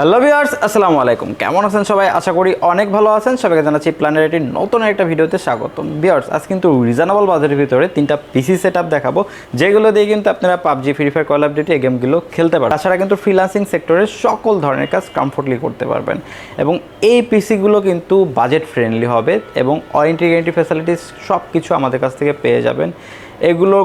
Hello viewers, আসসালামু আলাইকুম। কেমন আছেন সবাই? আশা করি অনেক ভালো আছেন। সবাইকে জানাচ্ছি প্ল্যানের একটি নতুন একটা ভিডিওতে স্বাগতম। ভিউয়ার্স, আজ কিন্তু রিজনেবল বাজারের ভিতরে তিনটা পিসি সেট দেখাবো। যেগুলো দিয়ে কিন্তু আপনারা PUBG free fire call duty এই গেমগুলো খেলতে পারেন তাছাড়া কিন্তু ফ্রিলান্সিং সেক্টরের সকল ধরনের কাজ কমফোর্টলি করতে পারবেন। এবং এই পিসিগুলো কিন্তু বাজেট ফ্রেন্ডলি হবে এবং ওয়ারেন্টি গ্যারেন্টি ফ্যাসিলিটিস সব কিছু আমাদের কাছ থেকে পেয়ে যাবেন। এগুলো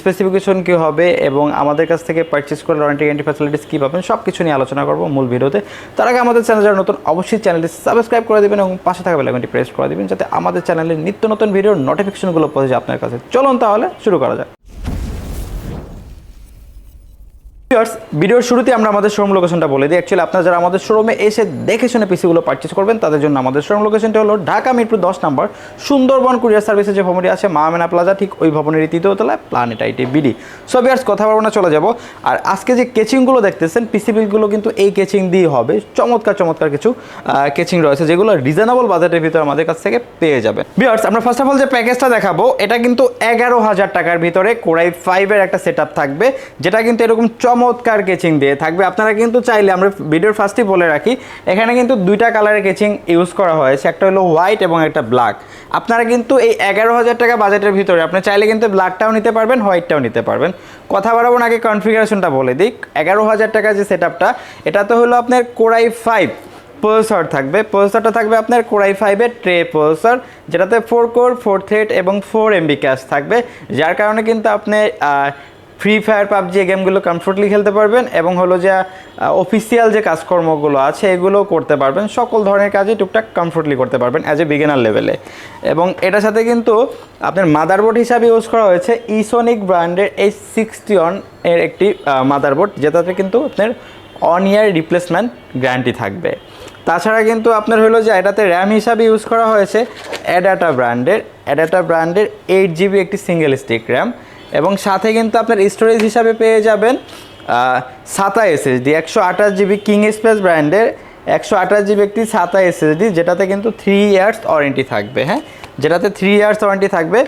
স্পেসিফিকেশন কী হবে এবং আমাদের কাছ থেকে পারচেস করে ওয়ারেন্টি গ্যারেন্টি ফ্যাসিলিটিস কী পাবেন সব কিছু নিয়ে আলোচনা করব মূল ভিডিওতে। তার আগে আমাদের চ্যানেল যারা নতুন, অবশ্যই চ্যানেলটি সাবস্ক্রাইব করে দেবেন এবং পাশে থাকা বেলাগনটি প্রেস করে দেবেন, যাতে আমাদের চ্যানেলের নিত্য নতুন ভিডিওর নোটিফিকেশনগুলো পৌঁছে আপনার কাছে। চলুন তাহলে শুরু করা যাক। ভিউয়ার্স, ভিডিওর শুরুতে আমরা আমাদের শোরুম লোকেশনটা বলে দিই। অ্যাকচুয়ালি আপনারা যারা আমাদের শোরুমে এসে দেখে শুনে পিসিগুলো পারচেস করবেন তাদের জন্য আমাদের শোরুম লোকেশনটা হলো ঢাকা মিরপুর দশ নম্বর সুন্দরবন কুরিয়ার সার্ভিসের যে ভবনটি আছে মামেনা প্লাজা ঠিক ওই ভবনের তৃতীয় তলায় planet IT BD so viewers কথা বলব না চলে যাব। আর আজকে যে কেচিংগুলো দেখতেছেন পিসিবিলগুলো কিন্তু এই কেচিং দিয়ে হবে। চমৎকার চমৎকার কিছু কেচিং রয়েছে যেগুলো রিজনেবল বাজেটের ভিতরে আমাদের কাছ থেকে পেয়ে যাবেন। ভিউয়ার্স আমরা ফার্স্ট অফ অল যে প্যাকেজটা দেখাবো এটা কিন্তু এগারো হাজার টাকার ভিতরে কোরাই ফাইভের একটা সেট থাকবে যেটা কিন্তু এরকম চমৎকার কেচিং দিয়ে থাকবে। আপনারা কিন্তু চাইলে, আমরা ভিডিওর ফার্স্টেই বলে রাখি, এখানে কিন্তু দুইটা কালারের কেচিং ইউজ করা হয়েছে। একটা হলো হোয়াইট এবং একটা ব্ল্যাক আপনারা কিন্তু এই এগারো হাজার টাকা বাজেটের ভিতরে, আপনি চাইলে কিন্তু ব্ল্যাকটাও নিতে পারবেন হোয়াইটটাও নিতে পারবেন। কথা বাড়াবো আগে কনফিগারেশনটা বলে দিই। এগারো হাজার টাকা যে সেট আপটা এটা তো হলো আপনার কোরাই ফাইভ প্রসেসর থাকবে। প্রসেসরটা থাকবে আপনার কোরাই ফাইভের ট্রে প্রসেসর যেটাতে ফোর কোর ফোর থ্রেড এবং ফোর এমবি ক্যাশ থাকবে। যার কারণে কিন্তু আপনি ফ্রি ফায়ার পাবজি এই গেমগুলো কমফোর্টলি খেলতে পারবেন এবং হলো যে অফিসিয়াল যে কাজকর্মগুলো আছে এগুলো করতে পারবেন। সকল ধরনের কাজই টুকটাক কমফোর্টলি করতে পারবেন অ্যাজ এ বিগিনার লেভেলে এবং এটার সাথে কিন্তু আপনার মাদারবোর্ড হিসাবে ইউজ করা হয়েছে ইসোনিক ব্র্যান্ডের এই সিক্সটি অন এর একটি মাদারবোর্ড যেটাতে কিন্তু আপনার অন ইয়ার রিপ্লেসমেন্ট গ্যারান্টি থাকবে। তাছাড়া কিন্তু আপনার হলো যে, এটাতে র্যাম হিসাবে ইউজ করা হয়েছে অ্যাডাটা ব্র্যান্ডের। অ্যাডাটা ব্র্যান্ডের এইট জিবি একটি সিঙ্গেল স্টিক র্যাম এবং সাথে কিন্তু আপনার স্টোরেজ হিসাবে পেয়ে যাবেন সাতা এসএসডি একশো আঠাশ জিবি কিং স্পেস ব্র্যান্ডের একশো আঠাশ জিবি একটি সাতা এসএসডি যেটাতে কিন্তু থ্রি ইয়ার্স ওয়ারেন্টি থাকবে হ্যাঁ? যেটাতে থ্রি ইয়ার্স ওয়ারেন্টি থাকবে।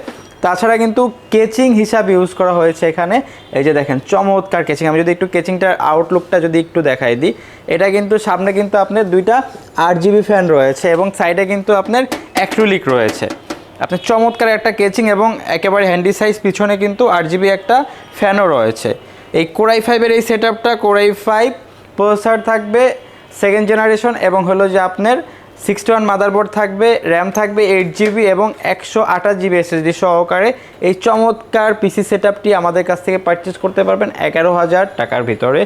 তাছাড়া কিন্তু কেচিং হিসাবে ইউজ করা হয়েছে এখানে। এই যে দেখেন, চমৎকার কেচিং আমি যদি একটু কেচিংটার আউটলুকটা যদি একটু দেখাই দিই, এটা কিন্তু সামনে কিন্তু আপনার দুইটা আট জিবি ফ্যান রয়েছে এবং সাইডে কিন্তু আপনার অ্যাক্রিলিক রয়েছে। আপনার চমৎকার একটা কেচিং এবং একেবারে হ্যান্ডি সাইজ পিছনে কিন্তু আট জিবি একটা ফ্যানও রয়েছে। এই কোরাই ফাইভের এই সেট আপটা কোরাই ফাইভ প্রসেসর থাকবে সেকেন্ড জেনারেশন এবং হলো যে আপনার সিক্সটি ওয়ান মাদারবোর্ড থাকবে র্যাম থাকবে এইট জিবি এবং একশো আঠাশ জিবি এসএসডি সহকারে এই চমৎকার পিসি সেট আমাদের কাছ থেকে পারচেস করতে পারবেন এগারো হাজার টাকার ভিতরে।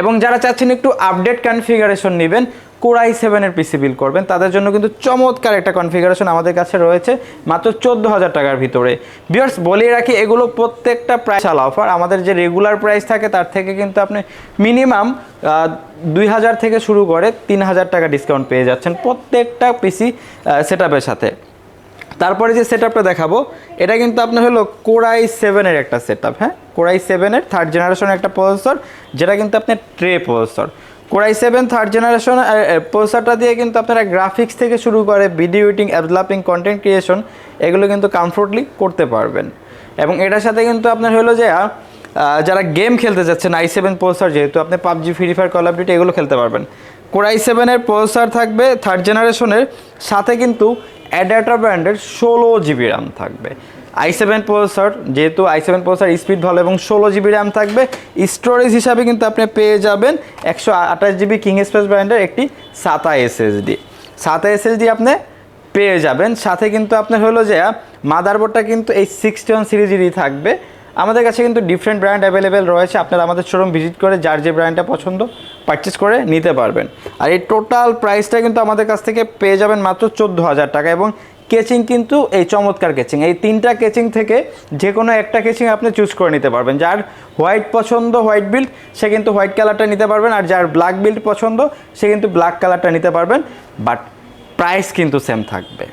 এবং যারা চাচ্ছেন একটু আপডেট কনফিগারেশন নেবেন কোরাই সেভেনের পিসি বিল করবেন। তাদের জন্য কিন্তু চমৎকার একটা কনফিগারেশন আমাদের কাছে রয়েছে, মাত্র চোদ্দ হাজার টাকার ভিতরে। বিয়ার্স বলিয়ে রাখি, এগুলো প্রত্যেকটা প্রাইস আলা অফার আমাদের যে রেগুলার প্রাইস থাকে, তার থেকে কিন্তু আপনি মিনিমাম দুই হাজার থেকে শুরু করে তিন হাজার টাকা ডিসকাউন্ট পেয়ে যাচ্ছেন প্রত্যেকটা পিসি সেট সাথে। তারপরে যে সেট আপটা দেখাবো, এটা কিন্তু আপনার হলো কোরাই সেভেনের একটা সেট আপ হ্যাঁ? কোরাই সেভেনের থার্ড জেনারেশনের একটা প্রসেসর যেটা কিন্তু আপনার tray processor core i seven third generation প্রসেসরটা দিয়ে কিন্তু আপনারা গ্রাফিক্স থেকে শুরু করে video editing developing content creation এগুলো কিন্তু কমফোর্টলি করতে পারবেন। এবং এটার সাথে কিন্তু আপনার হলো যে যারা গেম খেলতে যাচ্ছেন আই সেভেন প্রসেসর যেহেতু আপনি PUBG free fire call duty এগুলো খেলতে পারবেন। কোরাই সেভেনের প্রসেসর থাকবে থার্ড জেনারেশনের সাথে কিন্তু অ্যাডাটা ব্র্যান্ডের ষোলো জিবি র্যাম থাকবে। আই সেভেন প্রসেসর যেহেতু আই সেভেন প্রসেসর স্পিড ভালো এবং ষোলো জিবি র্যাম থাকবে স্টোরেজ হিসাবে কিন্তু আপনি পেয়ে যাবেন একশো আঠাশ জিবি কিং স্পেস ব্র্যান্ডের একটি সাতা এসএসডি সাতা এসএসডি আপনি পেয়ে যাবেন। সাথে কিন্তু আপনার হলো যে মাদারবোর্ডটা কিন্তু এই সিক্সটি ওয়ান সিরিজেরই থাকবে। আমাদের কাছে কিন্তু ডিফারেন্ট ব্র্যান্ড অ্যাভেলেবেল রয়েছে। আপনারা আমাদের শোরুম ভিজিট করে যার যে ব্র্যান্ডটা পছন্দ পারচেস করে নিতে পারবেন। আর এই টোটাল প্রাইসটা কিন্তু আমাদের কাছ থেকে পেয়ে যাবেন মাত্র চোদ্দ হাজার টাকা এবং কেচিং কিন্তু এই চমৎকার কেচিং। এই তিনটা কেচিং থেকে যে কোনো একটা কেচিং আপনি চুজ করে নিতে পারবেন। যার হোয়াইট পছন্দ হোয়াইট বিল্ড সে কিন্তু হোয়াইট কালারটা নিতে পারবেন। আর যার ব্ল্যাক বিল্ড পছন্দ, সে কিন্তু ব্ল্যাক কালারটা নিতে পারবেন। বাট প্রাইস কিন্তু সেম থাকবে।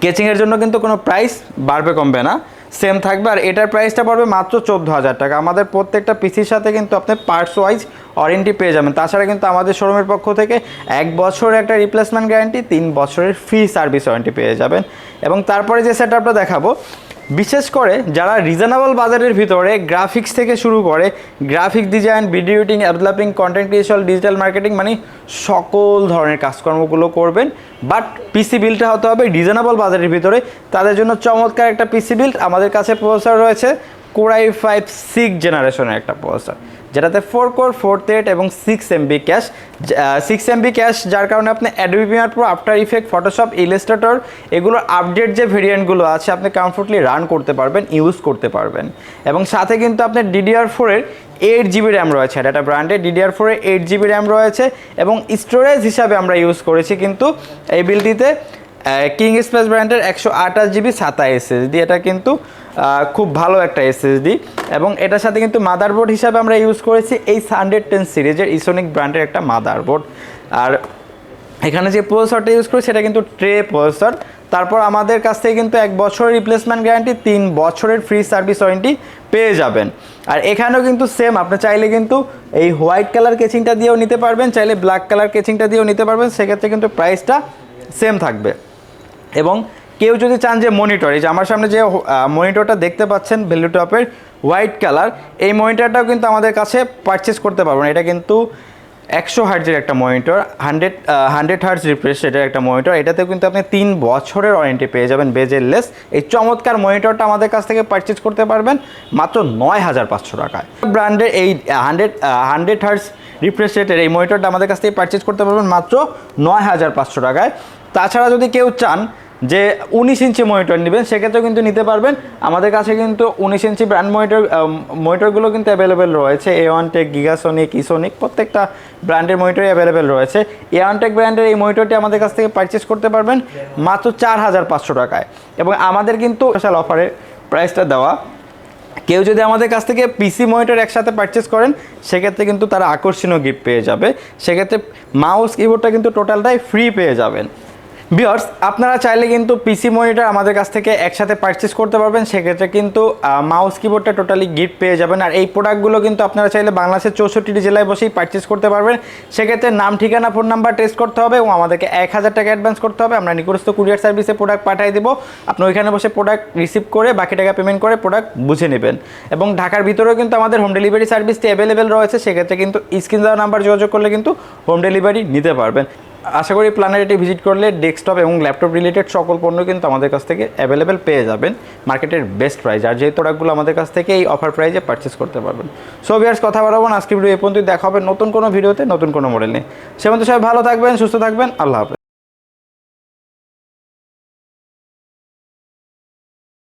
কেচিংয়ের জন্য কিন্তু কোনো প্রাইস বাড়বে, কমবে না। সেম থাকবে, আর এটার প্রাইসটা পড়বে মাত্র চোদ্দ হাজার টাকা। আমাদের প্রত্যেকটা পিসির সাথে কিন্তু আপনি পার্টস ওয়াইজ ওয়ারেন্টি পেয়ে যাবেন। তাছাড়া কিন্তু আমাদের শোরুমের পক্ষ থেকে এক বছরের একটা রিপ্লেসমেন্ট গ্যারান্টি তিন বছরের ফ্রি সার্ভিস ওয়ারেন্টি পেয়ে যাবেন। এবং তারপরে যে সেট দেখাবো বিশেষ করে যারা রিজনেবল বাজারের ভিতরে গ্রাফিক্স থেকে শুরু করে graphic design video editing content creation digital marketing মানে সকল ধরনের কাজকর্মগুলো করবেন। বাট পিসি বিলটা হতে হবে রিজনেবল বাজারের ভিতরে। তাদের জন্য চমৎকার একটা পিসি বিল্ড আমাদের কাছে প্রসেসর রয়েছে। কোরাই ফাইভ সিক্স জেনারেশনের একটা প্রসেসর যেটাতে ফোর কোর ফোর থেট এবং six MB cache six MB cache যার কারণে আপনি Adobe pro after effect Photoshop Illustrator এগুলোর আপডেট যে ভেরিয়েন্টগুলো আছে, আপনি কমফোর্টলি রান করতে পারবেন ইউজ করতে পারবেন। এবং সাথে কিন্তু আপনার ডিডিআর ফোরের এইট জিবি র্যাম রয়েছে এটা একটা ব্র্যান্ডের ডিডিআর ফোরে এইট জিবি র্যাম রয়েছে এবং স্টোরেজ হিসাবে আমরা ইউজ করেছি কিন্তু এই বিলটিতে কিং স্পেস ব্র্যান্ডের একশো আঠাশ জিবি সাতা এসএসডি এটা কিন্তু খুব ভালো একটা এসএসডি এবং এটার সাথে কিন্তু মাদারবোর্ড হিসাবে আমরা ইউজ করেছি এই হান্ড্রেড টেন সিরিজের ইসোনিক ব্র্যান্ডের একটা মাদারবোর্ড আর এখানে যে প্রসেসরটা ইউজ করি, সেটা কিন্তু ট্রে প্রসেসর তারপর আমাদের কাছ থেকে কিন্তু এক বছরের রিপ্লেসমেন্ট গ্যারান্টি তিন বছরের ফ্রি সার্ভিস ওয়ারেন্টি পেয়ে যাবেন। আর এখানেও কিন্তু সেম আপনি চাইলে কিন্তু এই হোয়াইট কালার কেচিংটা দিয়েও নিতে পারবেন, চাইলে ব্ল্যাক কালার কেচিংটা দিয়েও নিতে পারবেন। সেক্ষেত্রে কিন্তু প্রাইসটা সেম থাকবে। এবং কেউ যদি চান যে মনিটর এই যে আমার সামনে যে মনিটরটা দেখতে পাচ্ছেন ভ্যালু টপের হোয়াইট কালার এই মনিটরটাও কিন্তু আমাদের কাছে পারচেস করতে পারবেন এটা কিন্তু একশো হার্জের একটা monitor hundred hundred hertz refresh একটা মনিটর এটাতেও কিন্তু আপনি তিন বছরের ওয়ারেন্টি পেয়ে যাবেন বেজের লেস এই চমৎকার মনিটরটা আমাদের কাছ থেকে পারচেস করতে পারবেন মাত্র নয় হাজার পাঁচশো টাকায়। ব্র্যান্ডের এই হান্ড্রেড হান্ড্রেড হার্জ রিফ্রেশ রেটের এই মনিটরটা আমাদের কাছ থেকে পারচেস করতে পারবেন মাত্র নয় হাজার পাঁচশো টাকায়। তাছাড়া যদি কেউ চান যে উনিশ ইঞ্চি মনিটর নেবেন, সেক্ষেত্রেও কিন্তু নিতে পারবেন। আমাদের কাছে কিন্তু উনিশ ইঞ্চি ব্র্যান্ড মনিটর মনিটরগুলো কিন্তু অ্যাভেলেবেল রয়েছে। এ ওয়ান টেক গিগাসনিক ইসোনিক প্রত্যেকটা ব্র্যান্ডের মনিটরই অ্যাভেলেবেল রয়েছে। এ ওয়ান টেক ব্র্যান্ডের এই মনিটরটি আমাদের কাছ থেকে পারচেস করতে পারবেন মাত্র চার হাজার পাঁচশো টাকায়। এবং আমাদের কিন্তু স্পেশাল অফারের প্রাইসটা দেওয়া। কেউ যদি আমাদের কাছ থেকে পিসি মনিটর একসাথে পারচেস করেন, সেক্ষেত্রে কিন্তু তারা আকর্ষণীয় গিফট পেয়ে যাবে। সেক্ষেত্রে মাউস কিবোর্ডটা কিন্তু টোটালটাই ফ্রি পেয়ে যাবেন। বিয়ার্স আপনারা চাইলে কিন্তু পিসি মনিটর আমাদের কাছ থেকে একসাথে পারচেস করতে পারবেন। সেক্ষেত্রে কিন্তু মাউস কিবোর্ডটা টোটালি গিফট পেয়ে যাবেন। আর এই প্রোডাক্টগুলো কিন্তু আপনারা চাইলে বাংলাদেশের চৌষট্টি জেলায় বসেই পারচেস করতে পারবেন। সেক্ষেত্রে নাম, ঠিকানা ফোন নাম্বার টেস্ট করতে হবে এবং আমাদেরকে এক হাজার টাকা অ্যাডভান্স করতে হবে। আমরা নিকটস্থ কুরিয়ার সার্ভিসে প্রোডাক্ট পাঠিয়ে দেবো। আপনি ওইখানে বসে প্রোডাক্ট রিসিভ করে বাকি টাকা পেমেন্ট করে প্রোডাক্ট বুঝে নেবেন। এবং ঢাকার ভিতরেও কিন্তু আমাদের হোম ডেলিভারি সার্ভিসটি অ্যাভেলেবেল রয়েছে। সেক্ষেত্রে কিন্তু স্ক্রিন দেওয়া নাম্বার যোগাযোগ করলে কিন্তু হোম ডেলিভারি নিতে পারবেন। আশা করি প্ল্যানেটে ভিজিট করলে ডেস্কটপ এবং ল্যাপটপ রিলেটেড সকল পণ্য কিন্তু আমাদের কাছ থেকে অ্যাভেলেবেল পেয়ে যাবেন, মার্কেটের বেস্ট প্রাইস আর যেই প্রোডাক্টগুলো আমাদের কাছ থেকে এই অফার প্রাইজে পারচেস করতে পারবেন। সো ভিয়ার্স কথা বাড়াবো না আজকে ভিডিও এ পর্যন্ত দেখা হবে নতুন কোনো ভিডিওতে নতুন কোনো মডেল নিয়ে। সে সাহেব সবাই ভালো থাকবেন, সুস্থ থাকবেন। আল্লাহ হাফেজ।